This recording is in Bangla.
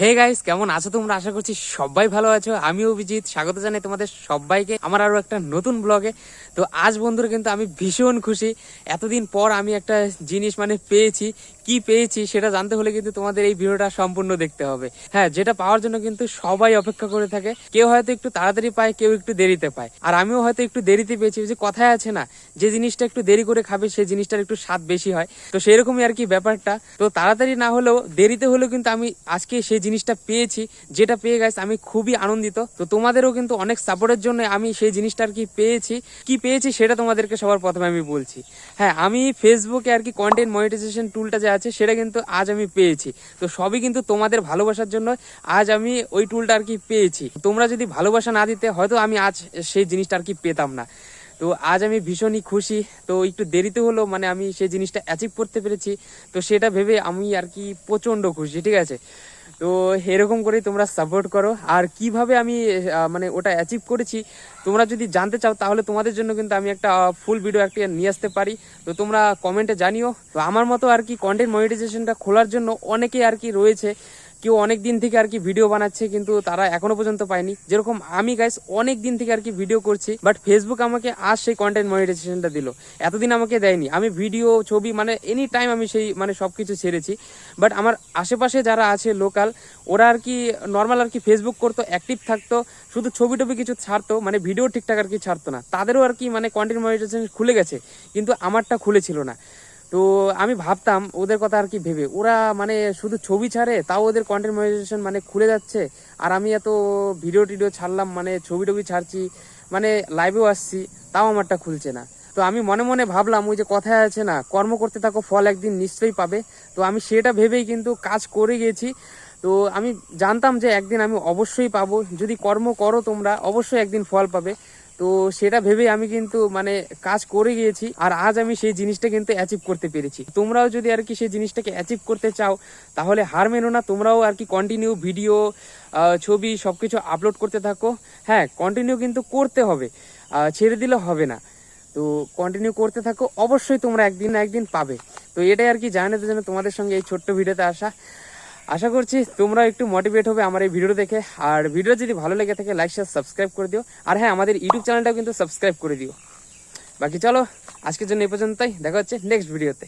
হে গাইস কেমন আছো তোমরা? আশা করছি সবাই ভালো আছো। আমি অভিজিৎ, স্বাগত জানাই তোমাদের সবাইকে আমার আরও একটা নতুন ব্লগে তো আজ বন্ধুরা কিন্তু আমি ভীষণ খুশি। এতদিন পর আমি একটা জিনিস মানে পেয়েছি। কি পেয়েছি সেটা জানতে হলে কিন্তু তোমাদের এই ভিডিওটা সম্পূর্ণ দেখতে হবে। হ্যাঁ যেটা পাওয়ার জন্য কিন্তু সবাই অপেক্ষা করে থাকে। কেউ হয়তো একটু তাড়াতাড়ি পায়, কেউ একটু দেরিতে পায়। আর আমিও হয়তো একটু দেরিতে পেয়েছি। যে কথায় আছে না, যে জিনিসটা একটু দেরি করে খাবে, সেই জিনিসটার একটু স্বাদ বেশি হয়। তো সেরকমই আর কি ব্যাপারটা। তো তাড়াতাড়ি না হলেও, দেরিতে হলেও কিন্তু আমি আজকে সেই জিনিসটা পেয়েছি, যেটা পেয়ে গেছে আমি খুবই আনন্দিত। তো তোমাদেরও কিন্তু অনেক সাপোর্টের জন্য আমি সেই জিনিসটা আর কি পেয়েছি। কি পেয়েছি সেটা তোমাদেরকে সবার প্রথমে আমি বলছি। হ্যাঁ আমি ফেসবুকে আর কি কন্টেন্ট মনিটাইজেশন টুলটা যে আছে, সেটা কিন্তু আজ আমি পেয়েছি। তো সবই কিন্তু তোমাদের ভালোবাসার জন্য আজ আমি ওই টুলটা আর কি পেয়েছি। তোমরা যদি ভালোবাসা না দিতে, হয়তো আমি আজ সেই জিনিসটা আর কি পেতাম না। তো আজ আমি ভীষণই খুশি। তো একটু দেরিতে হলো মানে আমি সেই জিনিসটা অ্যাচিভ করতে পেরেছি। তো সেটা ভেবে আমি আর কি প্রচণ্ড খুশি, ঠিক আছে? তো এরকম করেই তোমরা সাপোর্ট করো। আর কীভাবে আমি মানে ওটা অ্যাচিভ করেছি, তোমরা যদি জানতে চাও, তাহলে তোমাদের জন্য কিন্তু আমি একটা ফুল ভিডিও একটি নিয়ে আসতে পারি। তো তোমরা কমেন্টে জানিও। তো আমার মতো আর কি কন্টেন্ট মনিটাইজেশনটা খোলার জন্য অনেকে আর কি রয়েছে। কেউ অনেক দিন থেকে আর কি ভিডিও বানাচ্ছে, কিন্তু তারা এখনও পর্যন্ত পায়নি। যেরকম আমি গাইস অনেক দিন থেকে আর কি ভিডিও করছি বাট ফেসবুক আমাকে আজ সেই কন্টেন্ট মনিটাইজেশনটা দিল। এতদিন আমাকে দেয়নি। আমি ভিডিও ছবি মানে এনি টাইম আমি সেই মানে সব কিছু ছেড়েছি। বাট আমার আশেপাশে যারা আছে লোকাল ওরা আর কি নর্মাল আর কি ফেসবুক করতো অ্যাক্টিভ থাকতো, শুধু ছবি টবি কিছু ছাড়তো মানে ভিডিও ঠিকঠাক আর কি ছাড়তো না। তাদেরও আর কি মানে কন্টেন্ট মনিটাইজেশন খুলে গেছে, কিন্তু আমারটা খুলেছিল না। তো আমি ভাবতাম ওদের কথা আর কি ভেবে। ওরা মানে শুধু ছবি ছাড়ে, তাও ওদের কন্টেন্ট মনিটাইজেশন মানে খুলে যাচ্ছে। আর আমি এত ভিডিও টিডিও ছাড়লাম মানে ছবি টবি ছাড়ছি মানে লাইভেও আসছি, তাও আমারটা খুলছে না। তো আমি মনে মনে ভাবলাম, ওই যে কথায় আছে না, কর্ম করতে থাকো, ফল একদিন নিশ্চয়ই পাবে। তো আমি সেটা ভেবেই কিন্তু কাজ করে গেছি। তো আমি জানতাম যে একদিন আমি অবশ্যই পাবো। যদি কর্ম করো তোমরা, অবশ্যই একদিন ফল পাবে। তো সেটা ভেবেই আমি কিন্তু মানে কাজ করে গিয়েছি, আর আজ আমি সেই জিনিসটা কিন্তু অ্যাচিভ করতে পেরেছি। তোমরাও যদি আর কি সেই জিনিসটাকে অ্যাচিভ করতে চাও, তাহলে হার মেনো না, তোমরাও আর কি কন্টিনিউ ভিডিও ছবি সব কিছু আপলোড করতে থাকো। হ্যাঁ কন্টিনিউ কিন্তু করতে হবে ছেড়ে দিলে হবে না। তো কন্টিনিউ করতে থাকো, অবশ্যই তোমরা একদিন না একদিন পাবে। তো এটাই আর কি জানাতে জন্য তোমাদের সঙ্গে এই ছোট্ট ভিডিওতে আসা। আশা করছি তোমরা একটু মোটিভেট হবে আমার এই ভিডিও দেখে। আর ভিডিও যদি ভালো লেগে থাকে লাইক শেয়ার সাবস্ক্রাইব করে দিও। আর হ্যাঁ আমাদের ইউটিউব চ্যানেলটাও কিন্তু সাবস্ক্রাইব করে দিও। বাকি চলো, আজকের জন্য এই পর্যন্তই। দেখা হচ্ছে নেক্সট ভিডিওতে